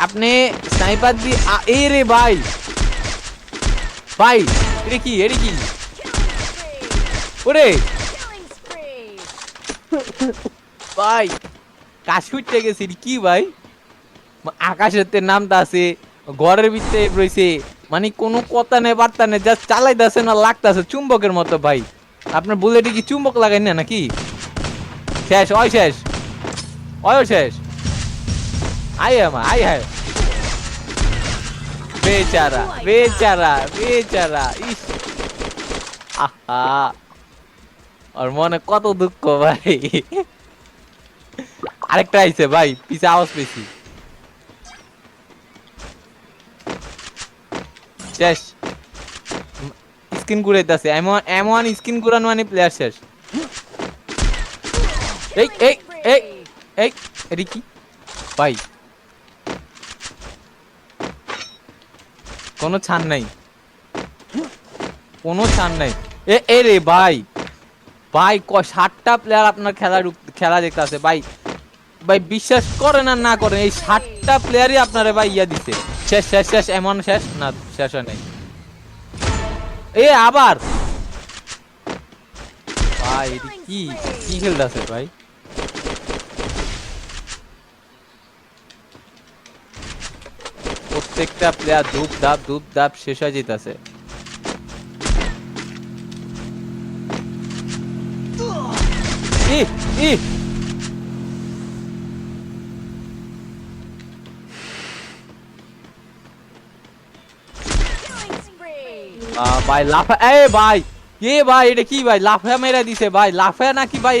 আপনি স্নাইপার দিয়ে এ রে ভাই। ভাই, এটা কি? এটা কি? ওরে. ভাই কাশ্মীরটা গেছি কি ভাই? মা- আকাশের তে নামটা আছে, ঘরের ভিতরে রয়েছে মানে কোনো কথা নেই, বার্তা নেই জাস্ট চালাইতেছে না, লাগতাছে চুম্বকের মতো ভাই। আপনার বুলেটে কি চুম্বক লাগাই না নাকি? শেষ ওই শেষ ওই শেষ। আই আমা আই হায় বেচারা বেচারা বেচারা, ইস। আহা। আর মনে কত দুঃখ ভাই। আরেকটা আইছে ভাই, পিছে আওয়াজ পেয়েছি। শেষ। স্ক্রিন ঘুরাইতেছে এমন এমন স্ক্রিন ঘুরানো মানে প্লেয়ার শেষ। এই এই এই এই, এটি কি? ভাই। কোনো ছাড় নাই। কোনো ছাড় নাই। এ এ রে ভাই। ভাই, ক ষাটটা প্লেয়ার আপনার খেলা খেলা দেখতে আছে ভাই ভাই বিশ্বাস করেন আর না করেন, এই ষাটটা প্লেয়ারই আপনারা ভাই ইয়া দিছে। শেষ শেষ শেষ, এমন শেষ? না, শেষ হয় নাই। এ, আবার! ভাই কি কি খেলতেছে ভাই? প্রত্যেকটা প্লেয়ার ধূপ ধাপ ধূপ ধাপ শেষ হয়ে যেতেছে ভাই, লাফা এ, ভাই এ ভাই? এটা কি ভাই? লাফা মেরা দিছে, ভাই। লাফা নাকি ভাই?